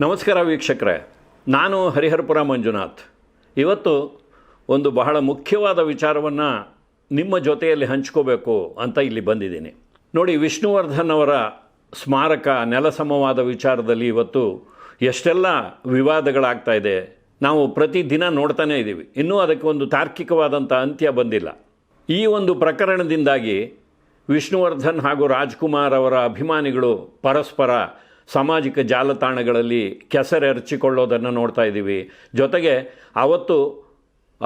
ನಮಸ್ಕಾರ ವೀಕ್ಷಕರೇ, ನಾನು ಹರಿಹರಪುರ ಮಂಜುನಾಥ್. ಇವತ್ತು ಒಂದು ಬಹಳ ಮುಖ್ಯವಾದ ವಿಚಾರವನ್ನು ನಿಮ್ಮ ಜೊತೆಯಲ್ಲಿ ಹಂಚ್ಕೋಬೇಕು ಅಂತ ಇಲ್ಲಿ ಬಂದಿದ್ದೀನಿ. ನೋಡಿ, ವಿಷ್ಣುವರ್ಧನ್ ಅವರ ಸ್ಮಾರಕ ನೆಲಸಮವಾದ ವಿಚಾರದಲ್ಲಿ ಇವತ್ತು ಎಷ್ಟೆಲ್ಲ ವಿವಾದಗಳಾಗ್ತಾ ಇದೆ, ನಾವು ಪ್ರತಿದಿನ ನೋಡ್ತಾನೇ ಇದ್ದೀವಿ ಇನ್ನೂ ಅದಕ್ಕೆ ಒಂದು ತಾರ್ಕಿಕವಾದಂಥ ಅಂತ್ಯ ಬಂದಿಲ್ಲ. ಈ ಒಂದು ಪ್ರಕರಣದಿಂದಾಗಿ ವಿಷ್ಣುವರ್ಧನ್ ಹಾಗೂ ರಾಜ್ಕುಮಾರ್ ಅವರ ಅಭಿಮಾನಿಗಳು ಪರಸ್ಪರ ಸಾಮಾಜಿಕ ಜಾಲತಾಣಗಳಲ್ಲಿ ಕೆಸರೆರಚಿಕೊಳ್ಳೋದನ್ನು ನೋಡ್ತಾ ಇದ್ದೀವಿ. ಜೊತೆಗೆ ಆವತ್ತು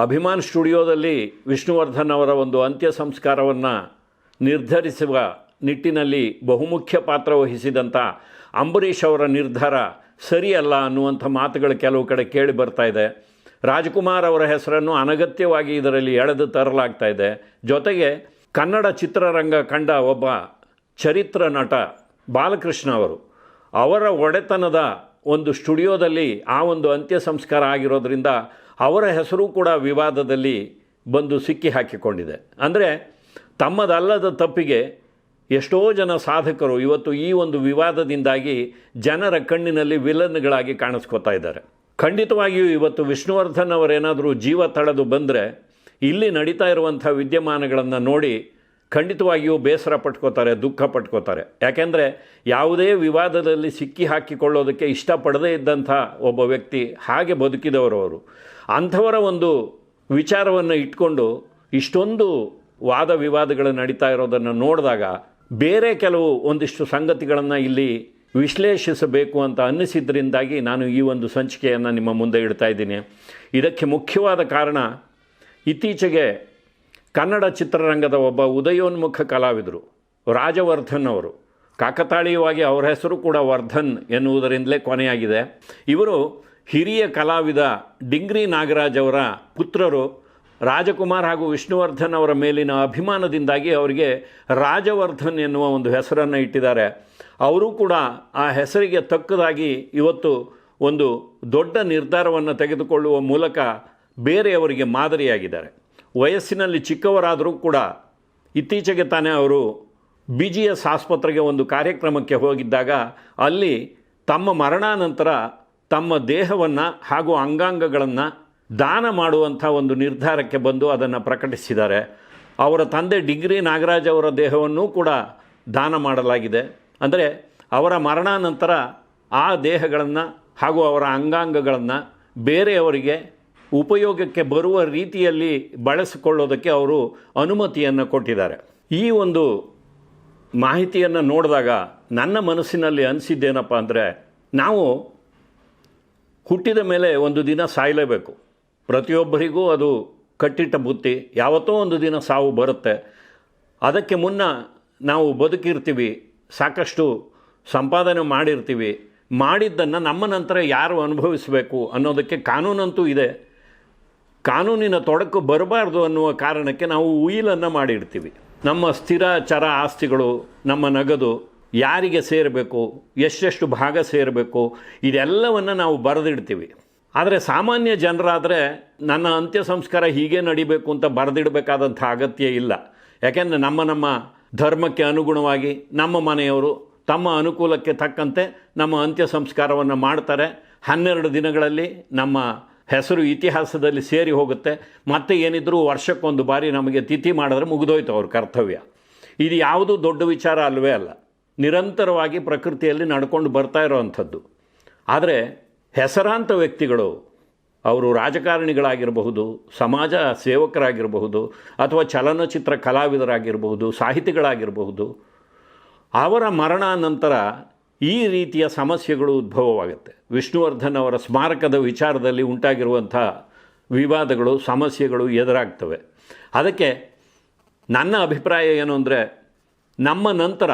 ಅಭಿಮಾನ್ ಸ್ಟುಡಿಯೋದಲ್ಲಿ ವಿಷ್ಣುವರ್ಧನ್ ಅವರ ಒಂದು ಅಂತ್ಯ ಸಂಸ್ಕಾರವನ್ನು ನಿರ್ಧರಿಸುವ ನಿಟ್ಟಿನಲ್ಲಿ ಬಹುಮುಖ್ಯ ಪಾತ್ರ ವಹಿಸಿದಂಥ ಅಂಬರೀಷ್ ಅವರ ನಿರ್ಧಾರ ಸರಿಯಲ್ಲ ಅನ್ನುವಂಥ ಮಾತುಗಳು ಕೆಲವು ಕಡೆ ಕೇಳಿ ಬರ್ತಾ ಇದೆ. ರಾಜ್ಕುಮಾರ್ ಅವರ ಹೆಸರನ್ನು ಅನಗತ್ಯವಾಗಿ ಇದರಲ್ಲಿ ಎಳೆದು ತರಲಾಗ್ತಾ ಇದೆ. ಜೊತೆಗೆ ಕನ್ನಡ ಚಿತ್ರರಂಗ ಕಂಡ ಒಬ್ಬ ಚರಿತ್ರ ನಟ ಬಾಲಕೃಷ್ಣ ಅವರು ಅವರ ಒಡೆತನದ ಒಂದು ಸ್ಟುಡಿಯೋದಲ್ಲಿ ಆ ಒಂದು ಅಂತ್ಯ ಸಂಸ್ಕಾರ ಆಗಿರೋದ್ರಿಂದ ಅವರ ಹೆಸರು ಕೂಡ ವಿವಾದದಲ್ಲಿ ಬಂದು ಸಿಕ್ಕಿ ಹಾಕಿಕೊಂಡಿದೆ. ಅಂದರೆ ತಮ್ಮದಲ್ಲದ ತಪ್ಪಿಗೆ ಎಷ್ಟೋ ಜನ ಸಾಧಕರು ಇವತ್ತು ಈ ಒಂದು ವಿವಾದದಿಂದಾಗಿ ಜನರ ಕಣ್ಣಿನಲ್ಲಿ ವಿಲನ್ಗಳಾಗಿ ಕಾಣಿಸ್ಕೋತಾ ಇದ್ದಾರೆ. ಖಂಡಿತವಾಗಿಯೂ ಇವತ್ತು ವಿಷ್ಣುವರ್ಧನ್ ಅವರೇನಾದರೂ ಜೀವ ತಳೆದು ಬಂದರೆ ಇಲ್ಲಿ ನಡೀತಾ ಇರುವಂಥ ವಿದ್ಯಮಾನಗಳನ್ನು ನೋಡಿ ಖಂಡಿತವಾಗಿಯೂ ಬೇಸರ ಪಟ್ಕೋತಾರೆ, ದುಃಖ ಪಟ್ಕೋತಾರೆ. ಯಾಕೆಂದರೆ ಯಾವುದೇ ವಿವಾದದಲ್ಲಿ ಸಿಕ್ಕಿ ಹಾಕಿಕೊಳ್ಳೋದಕ್ಕೆ ಇಷ್ಟಪಡದೇ ಇದ್ದಂಥ ಒಬ್ಬ ವ್ಯಕ್ತಿ ಹಾಗೆ ಬದುಕಿದವರು ಅವರು. ಅಂಥವರ ಒಂದು ವಿಚಾರವನ್ನು ಇಟ್ಕೊಂಡು ಇಷ್ಟೊಂದು ವಾದ ವಿವಾದಗಳು ನಡೀತಾ ಇರೋದನ್ನು ನೋಡಿದಾಗ ಬೇರೆ ಕೆಲವು ಒಂದಿಷ್ಟು ಸಂಗತಿಗಳನ್ನು ಇಲ್ಲಿ ವಿಶ್ಲೇಷಿಸಬೇಕು ಅಂತ ಅನ್ನಿಸಿದ್ರಿಂದಾಗಿ ನಾನು ಈ ಒಂದು ಸಂಚಿಕೆಯನ್ನು ನಿಮ್ಮ ಮುಂದೆ ಇಡ್ತಾ ಇದ್ದೀನಿ. ಇದಕ್ಕೆ ಮುಖ್ಯವಾದ ಕಾರಣ ಇತ್ತೀಚೆಗೆ ಕನ್ನಡ ಚಿತ್ರರಂಗದ ಒಬ್ಬ ಉದಯೋನ್ಮುಖ ಕಲಾವಿದರು, ರಾಜವರ್ಧನ್ ಅವರು. ಕಾಕತಾಳೀಯವಾಗಿ ಅವರ ಹೆಸರು ಕೂಡ ವರ್ಧನ್ ಎನ್ನುವುದರಿಂದಲೇ ಕೊನೆಯಾಗಿದೆ. ಇವರು ಹಿರಿಯ ಕಲಾವಿದ ಡಿಂಗ್ರಿ ನಾಗರಾಜ್ ಅವರ ಪುತ್ರರು, ರಾಜಕುಮಾರ್ ಹಾಗೂ ವಿಷ್ಣುವರ್ಧನ್ ಅವರ ಮೇಲಿನ ಅಭಿಮಾನದಿಂದಾಗಿ ಅವರಿಗೆ ರಾಜವರ್ಧನ್ ಎನ್ನುವ ಒಂದು ಹೆಸರನ್ನು ಇಟ್ಟಿದ್ದಾರೆ. ಅವರು ಕೂಡ ಆ ಹೆಸರಿಗೆ ತಕ್ಕದಾಗಿ ಇವತ್ತು ಒಂದು ದೊಡ್ಡ ನಿರ್ಧಾರವನ್ನು ತೆಗೆದುಕೊಳ್ಳುವ ಮೂಲಕ ಬೇರೆಯವರಿಗೆ ಮಾದರಿಯಾಗಿದ್ದಾರೆ. ವಯಸ್ಸಿನಲ್ಲಿ ಚಿಕ್ಕವರಾದರೂ ಕೂಡ ಇತ್ತೀಚೆಗೆ ತಾನೇ ಅವರು ಬಿ ಜಿ ಎಸ್ ಆಸ್ಪತ್ರೆಗೆ ಒಂದು ಕಾರ್ಯಕ್ರಮಕ್ಕೆ ಹೋಗಿದ್ದಾಗ ಅಲ್ಲಿ ತಮ್ಮ ಮರಣಾನಂತರ ತಮ್ಮ ದೇಹವನ್ನು ಹಾಗೂ ಅಂಗಾಂಗಗಳನ್ನು ದಾನ ಮಾಡುವಂಥ ಒಂದು ನಿರ್ಧಾರಕ್ಕೆ ಬಂದು ಅದನ್ನು ಪ್ರಕಟಿಸಿದ್ದಾರೆ. ಅವರ ತಂದೆ ಡಿಗ್ರಿ ನಾಗರಾಜ್ ಅವರ ದೇಹವನ್ನೂ ಕೂಡ ದಾನ ಮಾಡಲಾಗಿದೆ. ಅಂದರೆ ಅವರ ಮರಣಾನಂತರ ಆ ದೇಹಗಳನ್ನು ಹಾಗೂ ಅವರ ಅಂಗಾಂಗಗಳನ್ನು ಬೇರೆಯವರಿಗೆ ಉಪಯೋಗಕ್ಕೆ ಬರುವ ರೀತಿಯಲ್ಲಿ ಬಳಸಿಕೊಳ್ಳೋದಕ್ಕೆ ಅವರು ಅನುಮತಿಯನ್ನು ಕೊಟ್ಟಿದ್ದಾರೆ. ಈ ಒಂದು ಮಾಹಿತಿಯನ್ನು ನೋಡಿದಾಗ ನನ್ನ ಮನಸ್ಸಿನಲ್ಲಿ ಅನಿಸಿದ್ದೇನಪ್ಪ ಅಂದರೆ ನಾವು ಹುಟ್ಟಿದ ಮೇಲೆ ಒಂದು ದಿನ ಸಾಯಲೇಬೇಕು. ಪ್ರತಿಯೊಬ್ಬರಿಗೂ ಅದು ಕಟ್ಟಿಟ್ಟ ಬುತ್ತಿ, ಯಾವತ್ತೋ ಒಂದು ದಿನ ಸಾವು ಬರುತ್ತೆ. ಅದಕ್ಕೆ ಮುನ್ನ ನಾವು ಬದುಕಿರ್ತೀವಿ, ಸಾಕಷ್ಟು ಸಂಪಾದನೆ ಮಾಡಿರ್ತೀವಿ. ಮಾಡಿದ್ದನ್ನು ನಮ್ಮ ನಂತರ ಯಾರು ಅನುಭವಿಸಬೇಕು ಅನ್ನೋದಕ್ಕೆ ಕಾನೂನಂತೂ ಇದೆ. ಕಾನೂನಿನ ತೊಡಕು ಬರಬಾರ್ದು ಅನ್ನುವ ಕಾರಣಕ್ಕೆ ನಾವು ಉಯಿಲನ್ನು ಮಾಡಿರ್ತೀವಿ ನಮ್ಮ ಸ್ಥಿರ ಚರ ಆಸ್ತಿಗಳು, ನಮ್ಮ ನಗದು ಯಾರಿಗೆ ಸೇರಬೇಕು, ಎಷ್ಟೆಷ್ಟು ಭಾಗ ಸೇರಬೇಕು, ಇದೆಲ್ಲವನ್ನು ನಾವು ಬರೆದಿಡ್ತೀವಿ. ಆದರೆ ಸಾಮಾನ್ಯ ಜನರಾದರೆ ನನ್ನ ಅಂತ್ಯ ಸಂಸ್ಕಾರ ಹೀಗೆ ನಡಿಬೇಕು ಅಂತ ಬರೆದಿಡಬೇಕಾದಂಥ ಅಗತ್ಯ ಇಲ್ಲ. ಯಾಕೆಂದರೆ ನಮ್ಮ ನಮ್ಮ ಧರ್ಮಕ್ಕೆ ಅನುಗುಣವಾಗಿ ನಮ್ಮ ಮನೆಯವರು ತಮ್ಮ ಅನುಕೂಲಕ್ಕೆ ತಕ್ಕಂತೆ ನಮ್ಮ ಅಂತ್ಯ ಸಂಸ್ಕಾರವನ್ನು ಮಾಡ್ತಾರೆ. ಹನ್ನೆರಡು ದಿನಗಳಲ್ಲಿ ನಮ್ಮ ಹೆಸರು ಇತಿಹಾಸದಲ್ಲಿ ಸೇರಿ ಹೋಗುತ್ತೆ. ಮತ್ತೆ ಏನಿದ್ರೂ ವರ್ಷಕ್ಕೊಂದು ಬಾರಿ ನಮಗೆ ತಿಥಿ ಮಾಡಿದ್ರೆ ಮುಗಿದೋಯ್ತು ಅವ್ರ ಕರ್ತವ್ಯ. ಇದು ಯಾವುದು ದೊಡ್ಡ ವಿಚಾರ ಅಲ್ಲವೇ ಅಲ್ಲ. ನಿರಂತರವಾಗಿ ಪ್ರಕೃತಿಯಲ್ಲಿ ನಡ್ಕೊಂಡು ಬರ್ತಾ ಇರೋವಂಥದ್ದು ಆದರೆ ಹೆಸರಾಂತ ವ್ಯಕ್ತಿಗಳು, ಅವರು ರಾಜಕಾರಣಿಗಳಾಗಿರಬಹುದು, ಸಮಾಜ ಸೇವಕರಾಗಿರಬಹುದು, ಅಥವಾ ಚಲನಚಿತ್ರ ಕಲಾವಿದರಾಗಿರಬಹುದು, ಸಾಹಿತಿಗಳಾಗಿರಬಹುದು, ಅವರ ಮರಣಾನಂತರ ಈ ರೀತಿಯ ಸಮಸ್ಯೆಗಳು ಉದ್ಭವವಾಗುತ್ತೆ. ವಿಷ್ಣುವರ್ಧನ್ ಅವರ ಸ್ಮಾರಕದ ವಿಚಾರದಲ್ಲಿ ಉಂಟಾಗಿರುವಂಥ ವಿವಾದಗಳು, ಸಮಸ್ಯೆಗಳು ಎದುರಾಗ್ತವೆ. ಅದಕ್ಕೆ ನನ್ನ ಅಭಿಪ್ರಾಯ ಏನು ಅಂದರೆ, ನಮ್ಮ ನಂತರ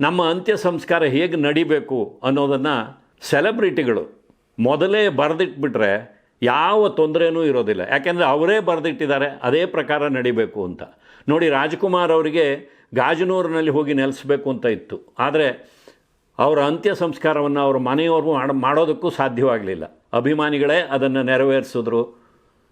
ನಮ್ಮ ಅಂತ್ಯ ಸಂಸ್ಕಾರ ಹೇಗೆ ನಡಿಬೇಕು ಅನ್ನೋದನ್ನು ಸೆಲೆಬ್ರಿಟಿಗಳು ಮೊದಲೇ ಬರೆದಿಟ್ಬಿಟ್ರೆ ಯಾವ ತೊಂದರೆನೂ ಇರೋದಿಲ್ಲ. ಯಾಕೆಂದರೆ ಅವರೇ ಬರೆದಿಟ್ಟಿದ್ದಾರೆ, ಅದೇ ಪ್ರಕಾರ ನಡಿಬೇಕು ಅಂತ. ನೋಡಿ, ರಾಜ್ಕುಮಾರ್ ಅವರಿಗೆ ಗಾಜನೂರಿನಲ್ಲಿ ಹೋಗಿ ನೆಲೆಸಬೇಕು ಅಂತ ಇತ್ತು. ಆದರೆ ಅವರ ಅಂತ್ಯ ಸಂಸ್ಕಾರವನ್ನು ಅವರ ಮನೆಯವರು ಮಾಡ, ಮಾಡೋದಕ್ಕೂ ಸಾಧ್ಯವಾಗಲಿಲ್ಲ. ಅಭಿಮಾನಿಗಳೇ ಅದನ್ನು ನೆರವೇರಿಸಿದ್ರು.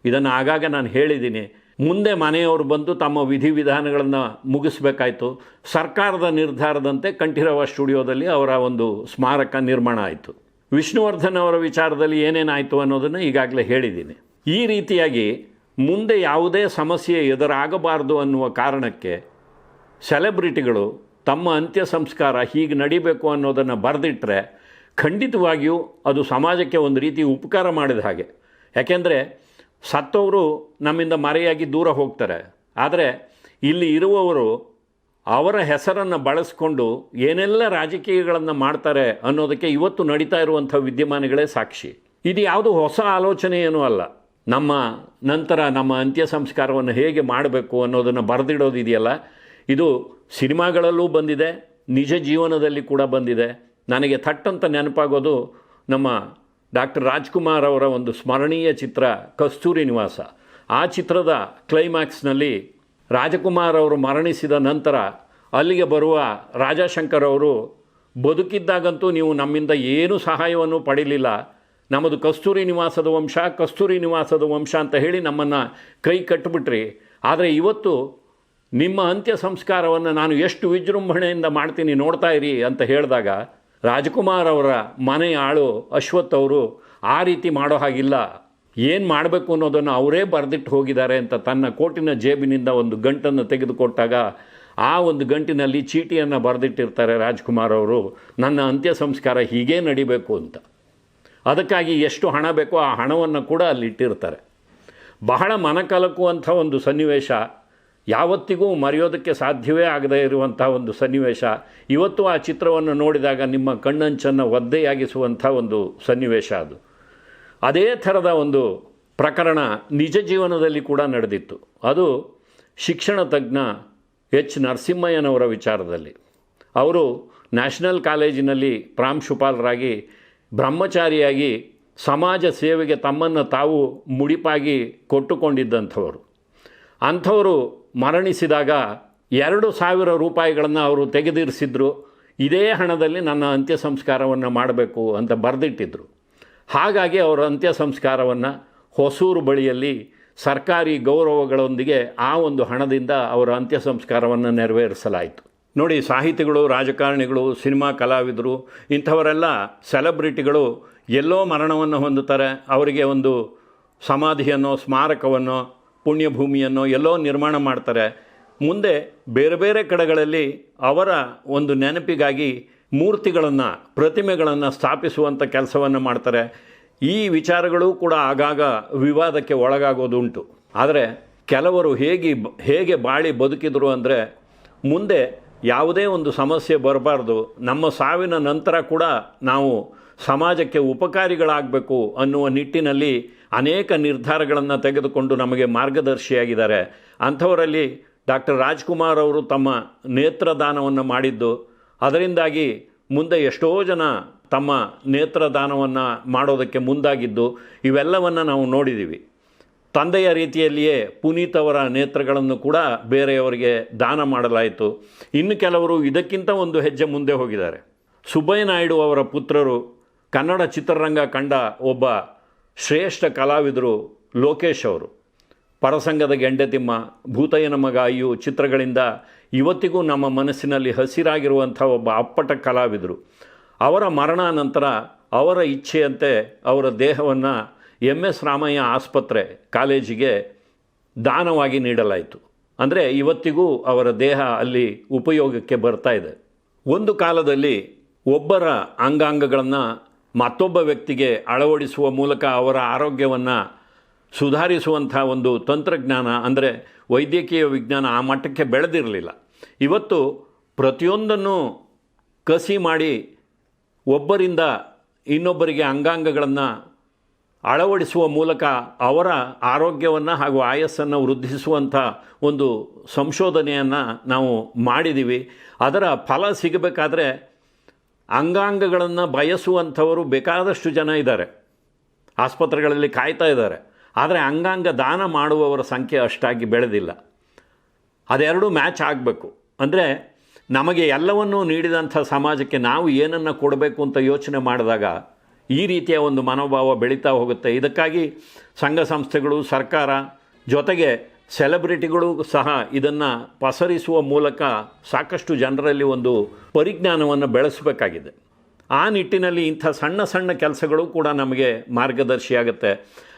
ಇದನ್ನು ಆಗಾಗ ನಾನು ಹೇಳಿದ್ದೀನಿ. ಮುಂದೆ ಮನೆಯವರು ಬಂದು ತಮ್ಮ ವಿಧಿವಿಧಾನಗಳನ್ನು ಮುಗಿಸ್ಬೇಕಾಯಿತು. ಸರ್ಕಾರದ ನಿರ್ಧಾರದಂತೆ ಕಂಠೀರವ ಸ್ಟುಡಿಯೋದಲ್ಲಿ ಅವರ ಒಂದು ಸ್ಮಾರಕ ನಿರ್ಮಾಣ ಆಯಿತು. ವಿಷ್ಣುವರ್ಧನ್ ಅವರ ವಿಚಾರದಲ್ಲಿ ಏನೇನಾಯಿತು ಅನ್ನೋದನ್ನು ಈಗಾಗಲೇ ಹೇಳಿದ್ದೀನಿ. ಈ ರೀತಿಯಾಗಿ ಮುಂದೆ ಯಾವುದೇ ಸಮಸ್ಯೆ ಎದುರಾಗಬಾರದು ಅನ್ನುವ ಕಾರಣಕ್ಕೆ ಸೆಲೆಬ್ರಿಟಿಗಳು ತಮ್ಮ ಅಂತ್ಯ ಸಂಸ್ಕಾರ ಹೀಗೆ ನಡಿಬೇಕು ಅನ್ನೋದನ್ನು ಬರೆದಿಟ್ಟರೆ ಖಂಡಿತವಾಗಿಯೂ ಅದು ಸಮಾಜಕ್ಕೆ ಒಂದು ರೀತಿ ಉಪಕಾರ ಮಾಡಿದ ಹಾಗೆ. ಯಾಕೆಂದರೆ ಸತ್ತವರು ನಮ್ಮಿಂದ ಮರೆಯಾಗಿ ದೂರ ಹೋಗ್ತಾರೆ. ಆದರೆ ಇಲ್ಲಿ ಇರುವವರು ಅವರ ಹೆಸರನ್ನು ಬಳಸ್ಕೊಂಡು ಏನೆಲ್ಲ ರಾಜಕೀಯಗಳನ್ನು ಮಾಡ್ತಾರೆ ಅನ್ನೋದಕ್ಕೆ ಇವತ್ತು ನಡೀತಾ ಇರುವಂಥ ವಿದ್ಯಮಾನಗಳೇ ಸಾಕ್ಷಿ. ಇದು ಯಾವುದು ಹೊಸ ಆಲೋಚನೆ ಏನೂ ಅಲ್ಲ. ನಮ್ಮ ನಂತರ ನಮ್ಮ ಅಂತ್ಯ ಸಂಸ್ಕಾರವನ್ನು ಹೇಗೆ ಮಾಡಬೇಕು ಅನ್ನೋದನ್ನು ಬರೆದಿಡೋದಿದೆಯಲ್ಲ. ಇದು ಸಿನಿಮಾಗಳಲ್ಲೂ ಬಂದಿದೆ, ನಿಜ ಜೀವನದಲ್ಲಿ ಕೂಡ ಬಂದಿದೆ. ನನಗೆ ಥಟ್ಟಂತ ನೆನಪಾಗೋದು ನಮ್ಮ ಡಾಕ್ಟರ್ ರಾಜ್ಕುಮಾರ್ ಅವರ ಒಂದು ಸ್ಮರಣೀಯ ಚಿತ್ರ ಕಸ್ತೂರಿ ನಿವಾಸ. ಆ ಚಿತ್ರದ ಕ್ಲೈಮ್ಯಾಕ್ಸ್ನಲ್ಲಿ ರಾಜಕುಮಾರ್ ಅವರು ಮರಣಿಸಿದ ನಂತರ ಅಲ್ಲಿಗೆ ಬರುವ ರಾಜಾಶಂಕರ್ ಅವರು, ಬದುಕಿದ್ದಾಗಂತೂ ನೀವು ನಮ್ಮಿಂದ ಏನೂ ಸಹಾಯವನ್ನು ಪಡೀಲಿಲ್ಲ. ನಮ್ಮದು ಕಸ್ತೂರಿ ನಿವಾಸದ ವಂಶ, ಕಸ್ತೂರಿ ನಿವಾಸದ ವಂಶ ಅಂತ ಹೇಳಿ ನಮ್ಮನ್ನು ಕೈ ಕಟ್ಟಿಬಿಟ್ರಿ ಆದರೆ ಇವತ್ತು ನಿಮ್ಮ ಅಂತ್ಯ ಸಂಸ್ಕಾರವನ್ನು ನಾನು ಎಷ್ಟು ವಿಜೃಂಭಣೆಯಿಂದ ಮಾಡ್ತೀನಿ ನೋಡ್ತಾ ಇರಿ ಅಂತ ಹೇಳಿದಾಗ ರಾಜ್ಕುಮಾರ್ ಅವರ ಮನೆಯ ಆಳು ಅಶ್ವಥ್ ಅವರು ಆ ರೀತಿ ಮಾಡೋ ಹಾಗಿಲ್ಲ. ಏನು ಮಾಡಬೇಕು ಅನ್ನೋದನ್ನು ಅವರೇ ಬರೆದಿಟ್ಟು ಹೋಗಿದ್ದಾರೆ ಅಂತ ತನ್ನ ಕೋಟಿನ ಜೇಬಿನಿಂದ ಒಂದು ಗಂಟನ್ನು ತೆಗೆದುಕೊಟ್ಟಾಗ ಆ ಒಂದು ಗಂಟಿನಲ್ಲಿ ಚೀಟಿಯನ್ನು ಬರೆದಿಟ್ಟಿರ್ತಾರೆ ರಾಜ್ಕುಮಾರ್ ಅವರು, ನನ್ನ ಅಂತ್ಯ ಸಂಸ್ಕಾರ ಹೀಗೇ ನಡಿಬೇಕು ಅಂತ. ಅದಕ್ಕಾಗಿ ಎಷ್ಟು ಹಣ ಬೇಕೋ ಆ ಹಣವನ್ನು ಕೂಡ ಅಲ್ಲಿ ಇಟ್ಟಿರ್ತಾರೆ ಬಹಳ ಮನಕಲಕುವಂಥ ಒಂದು ಸನ್ನಿವೇಶ. ಯಾವತ್ತಿಗೂ ಮರೆಯೋದಕ್ಕೆ ಸಾಧ್ಯವೇ ಆಗದೇ ಇರುವಂಥ ಒಂದು ಸನ್ನಿವೇಶ. ಇವತ್ತು ಆ ಚಿತ್ರವನ್ನು ನೋಡಿದಾಗ ನಿಮ್ಮ ಕಣ್ಣಂಚನ್ನು ಒದ್ದೆಯಾಗಿಸುವಂಥ ಒಂದು ಸನ್ನಿವೇಶ ಅದು. ಅದೇ ಥರದ ಒಂದು ಪ್ರಕರಣ ನಿಜ ಜೀವನದಲ್ಲಿ ಕೂಡ ನಡೆದಿತ್ತು. ಅದು ಶಿಕ್ಷಣ ತಜ್ಞ ಎಚ್ ನರಸಿಂಹಯ್ಯನವರ ವಿಚಾರದಲ್ಲಿ. ಅವರು ನ್ಯಾಷನಲ್ ಕಾಲೇಜಿನಲ್ಲಿ ಪ್ರಾಂಶುಪಾಲರಾಗಿ ಬ್ರಹ್ಮಚಾರಿಯಾಗಿ ಸಮಾಜ ಸೇವೆಗೆ ತಮ್ಮನ್ನು ತಾವು ಮುಡಿಪಾಗಿ ಕೊಟ್ಟುಕೊಂಡಿದ್ದಂಥವರು. ಅಂಥವರು ಮರಣಿಸಿದಾಗ ಎರಡು ಸಾವಿರ ರೂಪಾಯಿಗಳನ್ನು ಅವರು ತೆಗೆದಿರಿಸಿದ್ರು, ಇದೇ ಹಣದಲ್ಲಿ ನನ್ನ ಅಂತ್ಯ ಸಂಸ್ಕಾರವನ್ನು ಮಾಡಬೇಕು ಅಂತ ಬರೆದಿಟ್ಟಿದ್ರು. ಹಾಗಾಗಿ ಅವರ ಅಂತ್ಯ ಸಂಸ್ಕಾರವನ್ನು ಹೊಸೂರು ಬಳಿಯಲ್ಲಿ ಸರ್ಕಾರಿ ಗೌರವಗಳೊಂದಿಗೆ ಆ ಒಂದು ಹಣದಿಂದ ಅವರ ಅಂತ್ಯ ಸಂಸ್ಕಾರವನ್ನು ನೆರವೇರಿಸಲಾಯಿತು. ನೋಡಿ, ಸಾಹಿತಿಗಳು, ರಾಜಕಾರಣಿಗಳು, ಸಿನಿಮಾ ಕಲಾವಿದರು, ಇಂಥವರೆಲ್ಲ ಸೆಲೆಬ್ರಿಟಿಗಳು ಎಲ್ಲೋ ಮರಣವನ್ನು ಹೊಂದುತ್ತಾರೆ, ಅವರಿಗೆ ಒಂದು ಸಮಾಧಿಯನ್ನು, ಸ್ಮಾರಕವನ್ನು ಪುಣ್ಯಭೂಮಿಯನ್ನು ಎಲ್ಲೋ ನಿರ್ಮಾಣ ಮಾಡ್ತಾರೆ. ಮುಂದೆ ಬೇರೆ ಬೇರೆ ಕಡೆಗಳಲ್ಲಿ ಅವರ ಒಂದು ನೆನಪಿಗಾಗಿ ಮೂರ್ತಿಗಳನ್ನು, ಪ್ರತಿಮೆಗಳನ್ನು ಸ್ಥಾಪಿಸುವಂಥ ಕೆಲಸವನ್ನು ಮಾಡ್ತಾರೆ. ಈ ವಿಚಾರಗಳು ಕೂಡ ಆಗಾಗ ವಿವಾದಕ್ಕೆ ಒಳಗಾಗೋದುಂಟು. ಆದರೆ ಕೆಲವರು ಹೇಗೆ ಹೇಗೆ ಬಾಳಿ ಬದುಕಿದರು ಅಂದರೆ ಮುಂದೆ ಯಾವುದೇ ಒಂದು ಸಮಸ್ಯೆ ಬರಬಾರ್ದು. ನಮ್ಮ ಸಾವಿನ ನಂತರ ಕೂಡ ನಾವು ಸಮಾಜಕ್ಕೆ ಉಪಕಾರಿಗಳಾಗಬೇಕು ಅನ್ನುವ ನಿಟ್ಟಿನಲ್ಲಿ ಅನೇಕ ನಿರ್ಧಾರಗಳನ್ನು ತೆಗೆದುಕೊಂಡು ನಮಗೆ ಮಾರ್ಗದರ್ಶಿಯಾಗಿದ್ದಾರೆ. ಅಂಥವರಲ್ಲಿ ಡಾಕ್ಟರ್ ರಾಜ್ಕುಮಾರ್ ಅವರು ತಮ್ಮ ನೇತ್ರದಾನವನ್ನು ಮಾಡಿದ್ದು, ಅದರಿಂದಾಗಿ ಮುಂದೆ ಎಷ್ಟೋ ಜನ ತಮ್ಮ ನೇತ್ರದಾನವನ್ನು ಮಾಡೋದಕ್ಕೆ ಮುಂದಾಗಿದ್ದು, ಇವೆಲ್ಲವನ್ನು ನಾವು ನೋಡಿದ್ದೀವಿ ತಂದೆಯ ರೀತಿಯಲ್ಲಿಯೇ ಪುನೀತ್ ಅವರ ನೇತ್ರಗಳನ್ನು ಕೂಡ ಬೇರೆಯವರಿಗೆ ದಾನ ಮಾಡಲಾಯಿತು. ಇನ್ನು ಕೆಲವರು ಇದಕ್ಕಿಂತ ಒಂದು ಹೆಜ್ಜೆ ಮುಂದೆ ಹೋಗಿದ್ದಾರೆ. ಸುಬ್ಬಯ್ಯ ನಾಯ್ಡು ಅವರ ಪುತ್ರರು ಕನ್ನಡ ಚಿತ್ರರಂಗ ಕಂಡ ಒಬ್ಬ ಶ್ರೇಷ್ಠ ಕಲಾವಿದರು ಲೋಕೇಶ್ ಅವರು. ಪರಸಂಗದ ಗೆಂಡೆತಿಮ್ಮ ಭೂತಯ್ಯನ ಮಗ ಅಯ್ಯು ಚಿತ್ರಗಳಿಂದ ಇವತ್ತಿಗೂ ನಮ್ಮ ಮನಸ್ಸಿನಲ್ಲಿ ಹಸಿರಾಗಿರುವಂಥ ಒಬ್ಬ ಅಪ್ಪಟ ಕಲಾವಿದರು. ಅವರ ಮರಣ ನಂತರ ಅವರ ಇಚ್ಛೆಯಂತೆ ಅವರ ದೇಹವನ್ನು ಎಂ ಎಸ್ ರಾಮಯ್ಯ ಆಸ್ಪತ್ರೆ ಕಾಲೇಜಿಗೆ ದಾನವಾಗಿ ನೀಡಲಾಯಿತು. ಅಂದರೆ ಇವತ್ತಿಗೂ ಅವರ ದೇಹ ಅಲ್ಲಿ ಉಪಯೋಗಕ್ಕೆ ಬರ್ತಾ ಇದೆ. ಒಂದು ಕಾಲದಲ್ಲಿ ಒಬ್ಬರ ಅಂಗಾಂಗಗಳನ್ನು ಮತ್ತೊಬ್ಬ ವ್ಯಕ್ತಿಗೆ ಅಳವಡಿಸುವ ಮೂಲಕ ಅವರ ಆರೋಗ್ಯವನ್ನು ಸುಧಾರಿಸುವಂಥ ಒಂದು ತಂತ್ರಜ್ಞಾನ, ಅಂದರೆ ವೈದ್ಯಕೀಯ ವಿಜ್ಞಾನ ಆ ಮಟ್ಟಕ್ಕೆ ಬೆಳೆದಿರಲಿಲ್ಲ. ಇವತ್ತು ಪ್ರತಿಯೊಂದನ್ನು ಕಸಿ ಮಾಡಿ ಒಬ್ಬರಿಂದ ಇನ್ನೊಬ್ಬರಿಗೆ ಅಂಗಾಂಗಗಳನ್ನು ಅಳವಡಿಸುವ ಮೂಲಕ ಅವರ ಆರೋಗ್ಯವನ್ನು ಹಾಗೂ ಆಯಸ್ಸನ್ನು ವೃದ್ಧಿಸುವಂಥ ಒಂದು ಸಂಶೋಧನೆಯನ್ನು ನಾವು ಮಾಡಿದ್ದೀವಿ ಅದರ ಫಲ ಸಿಗಬೇಕಾದ್ರೆ ಅಂಗಾಂಗಗಳನ್ನು ಬಯಸುವಂಥವರು ಬೇಕಾದಷ್ಟು ಜನ ಇದ್ದಾರೆ. ಆಸ್ಪತ್ರೆಗಳಲ್ಲಿ ಕಾಯ್ತಾ ಇದ್ದಾರೆ. ಆದರೆ ಅಂಗಾಂಗ ದಾನ ಮಾಡುವವರ ಸಂಖ್ಯೆ ಅಷ್ಟಾಗಿ ಬೆಳೆದಿಲ್ಲ. ಅದೆರಡೂ ಮ್ಯಾಚ್ ಆಗಬೇಕು. ಅಂದರೆ ನಮಗೆ ಎಲ್ಲವನ್ನೂ ನೀಡಿದಂಥ ಸಮಾಜಕ್ಕೆ ನಾವು ಏನನ್ನು ಕೊಡಬೇಕು ಅಂತ ಯೋಚನೆ ಮಾಡಿದಾಗ ಈ ರೀತಿಯ ಒಂದು ಮನೋಭಾವ ಬೆಳೀತಾ ಹೋಗುತ್ತೆ. ಇದಕ್ಕಾಗಿ ಸಂಘ ಸಂಸ್ಥೆಗಳು, ಸರ್ಕಾರ ಜೊತೆಗೆ ಸೆಲೆಬ್ರಿಟಿಗಳು ಸಹ ಇದನ್ನು ಪಸರಿಸುವ ಮೂಲಕ ಸಾಕಷ್ಟು ಜನರಲ್ಲಿ ಒಂದು ಪರಿಜ್ಞಾನವನ್ನು ಬೆಳೆಸಬೇಕಾಗಿದೆ. ಆ ನಿಟ್ಟಿನಲ್ಲಿ ಇಂಥ ಸಣ್ಣ ಸಣ್ಣ ಕೆಲಸಗಳು ಕೂಡ ನಮಗೆ ಮಾರ್ಗದರ್ಶಿಯಾಗುತ್ತೆ.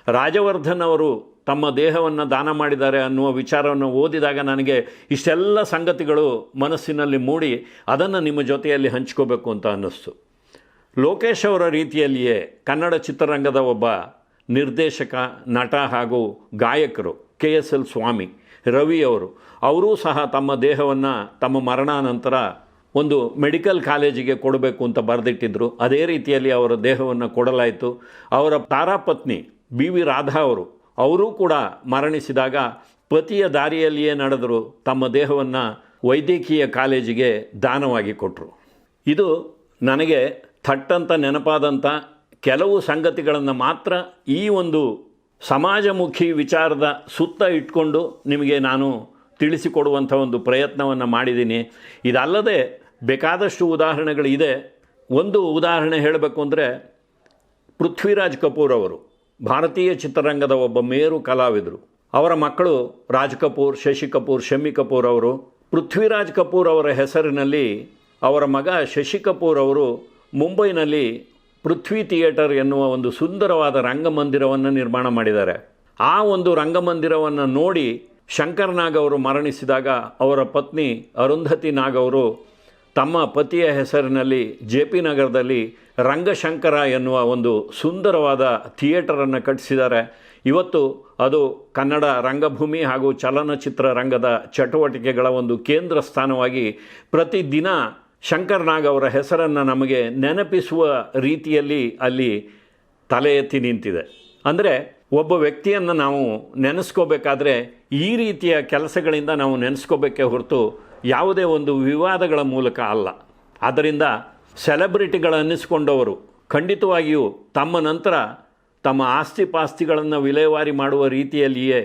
ರಾಜವರ್ಧನ್ ಅವರು ತಮ್ಮ ದೇಹವನ್ನು ದಾನ ಮಾಡಿದ್ದಾರೆ ಅನ್ನುವ ವಿಚಾರವನ್ನು ಓದಿದಾಗ ನನಗೆ ಇಷ್ಟೆಲ್ಲ ಸಂಗತಿಗಳು ಮನಸ್ಸಿನಲ್ಲಿ ಮೂಡಿ ಅದನ್ನು ನಿಮ್ಮ ಜೊತೆಯಲ್ಲಿ ಹಂಚ್ಕೋಬೇಕು ಅಂತ ಅನ್ನಿಸ್ತು. ಲೋಕೇಶ್ ಅವರ ರೀತಿಯಲ್ಲಿಯೇ ಕನ್ನಡ ಚಿತ್ರರಂಗದ ಒಬ್ಬ ನಿರ್ದೇಶಕ, ನಟ ಹಾಗೂ ಗಾಯಕರು K S L Swamy, Ravi ಅವರು, ಅವರೂ ಸಹ ತಮ್ಮ ದೇಹವನ್ನು ತಮ್ಮ ಮರಣಾನಂತರ ಒಂದು ಮೆಡಿಕಲ್ ಕಾಲೇಜಿಗೆ ಕೊಡಬೇಕು ಅಂತ ಬರೆದಿಟ್ಟಿದ್ರು. ಅದೇ ರೀತಿಯಲ್ಲಿ ಅವರ ದೇಹವನ್ನು ಕೊಡಲಾಯಿತು. ಅವರ ತಾರಾಪತ್ನಿ ಬಿ ವಿ ರಾಧಾ ಅವರು, ಅವರೂ ಕೂಡ ಮರಣಿಸಿದಾಗ ಪತಿಯ ದಾರಿಯಲ್ಲಿಯೇ ನಡೆದರು. ತಮ್ಮ ದೇಹವನ್ನು ವೈದ್ಯಕೀಯ ಕಾಲೇಜಿಗೆ ದಾನವಾಗಿ ಕೊಟ್ಟರು ಇದು ನನಗೆ ಥಟ್ಟಂತ ನೆನಪಾದಂಥ ಕೆಲವು ಸಂಗತಿಗಳನ್ನು ಮಾತ್ರ ಈ ಒಂದು ಸಮಾಜಮುಖಿ ವಿಚಾರದ ಸುತ್ತ ಇಟ್ಕೊಂಡು ನಿಮಗೆ ನಾನು ತಿಳಿಸಿಕೊಡುವಂಥ ಒಂದು ಪ್ರಯತ್ನವನ್ನು ಮಾಡಿದ್ದೀನಿ. ಇದಲ್ಲದೆ ಬೇಕಾದಷ್ಟು ಉದಾಹರಣೆಗಳಿದೆ. ಒಂದು ಉದಾಹರಣೆ ಹೇಳಬೇಕು ಅಂದರೆ ಪೃಥ್ವಿರಾಜ್ ಕಪೂರ್ ಅವರು, ಭಾರತೀಯ ಚಿತ್ರರಂಗದ ಒಬ್ಬ ಮೇರು ಕಲಾವಿದರು. ಅವರ ಮಕ್ಕಳು ರಾಜ್ ಕಪೂರ್, ಶಶಿ ಕಪೂರ್, ಶಮ್ಮಿ ಕಪೂರ್ ಅವರು. ಪೃಥ್ವಿರಾಜ್ ಕಪೂರ್ ಅವರ ಹೆಸರಿನಲ್ಲಿ ಅವರ ಮಗ ಶಶಿ ಕಪೂರ್ ಅವರು ಮುಂಬೈನಲ್ಲಿ ಪೃಥ್ವಿ ಥಿಯೇಟರ್ ಎನ್ನುವ ಒಂದು ಸುಂದರವಾದ ರಂಗಮಂದಿರವನ್ನು ನಿರ್ಮಾಣ ಮಾಡಿದ್ದಾರೆ. ಆ ಒಂದು ರಂಗಮಂದಿರವನ್ನು ನೋಡಿ ಶಂಕರ್ ನಾಗ್ ಅವರು ಮರಣಿಸಿದಾಗ ಅವರ ಪತ್ನಿ ಅರುಂಧತಿ ನಾಗ್ ಅವರು ತಮ್ಮ ಪತಿಯ ಹೆಸರಿನಲ್ಲಿ ಜೆ ಪಿ ನಗರದಲ್ಲಿ ರಂಗಶಂಕರ ಎನ್ನುವ ಒಂದು ಸುಂದರವಾದ ಥಿಯೇಟರನ್ನು ಕಟ್ಟಿಸಿದ್ದಾರೆ. ಇವತ್ತು ಅದು ಕನ್ನಡ ರಂಗಭೂಮಿ ಹಾಗೂ ಚಲನಚಿತ್ರ ರಂಗದ ಚಟುವಟಿಕೆಗಳ ಒಂದು ಕೇಂದ್ರ ಸ್ಥಾನವಾಗಿ ಪ್ರತಿದಿನ ಶಂಕರ್ ನಾಗ್ ಅವರ ಹೆಸರನ್ನು ನಮಗೆ ನೆನಪಿಸುವ ರೀತಿಯಲ್ಲಿ ಅಲ್ಲಿ ತಲೆ ಎತ್ತಿ ನಿಂತಿದೆ. ಅಂದರೆ ಒಬ್ಬ ವ್ಯಕ್ತಿಯನ್ನು ನಾವು ನೆನೆಸ್ಕೋಬೇಕಾದ್ರೆ ಈ ರೀತಿಯ ಕೆಲಸಗಳಿಂದ ನಾವು ನೆನೆಸ್ಕೋಬೇಕೇ ಹೊರತು ಯಾವುದೇ ಒಂದು ವಿವಾದಗಳ ಮೂಲಕ ಅಲ್ಲ. ಆದ್ದರಿಂದ ಸೆಲೆಬ್ರಿಟಿಗಳು ಅನ್ನಿಸ್ಕೊಂಡವರು ಖಂಡಿತವಾಗಿಯೂ ತಮ್ಮ ನಂತರ ತಮ್ಮ ಆಸ್ತಿ ಪಾಸ್ತಿಗಳನ್ನು ವಿಲೇವಾರಿ ಮಾಡುವ ರೀತಿಯಲ್ಲಿಯೇ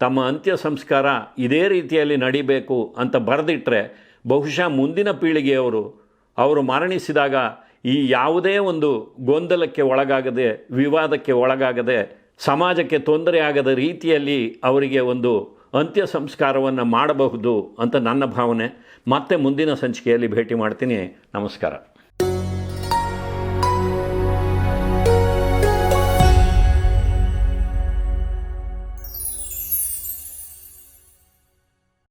ತಮ್ಮ ಅಂತ್ಯ ಸಂಸ್ಕಾರ ಇದೇ ರೀತಿಯಲ್ಲಿ ನಡಿಬೇಕು ಅಂತ ಬರೆದಿಟ್ಟರೆ ಬಹುಶಃ ಮುಂದಿನ ಪೀಳಿಗೆಯವರು ಅವರು ಮರಣಿಸಿದಾಗ ಈ ಯಾವುದೇ ಒಂದು ಗೊಂದಲಕ್ಕೆ ಒಳಗಾಗದೆ, ವಿವಾದಕ್ಕೆ ಒಳಗಾಗದೆ, ಸಮಾಜಕ್ಕೆ ತೊಂದರೆ ಆಗದ ರೀತಿಯಲ್ಲಿ ಅವರಿಗೆ ಒಂದು ಅಂತ್ಯ ಸಂಸ್ಕಾರವನ್ನು ಮಾಡಬಹುದು ಅಂತ ನನ್ನ ಭಾವನೆ. ಮತ್ತೆ ಮುಂದಿನ ಸಂಚಿಕೆಯಲ್ಲಿ ಭೇಟಿ ಮಾಡ್ತೀನಿ. ನಮಸ್ಕಾರ.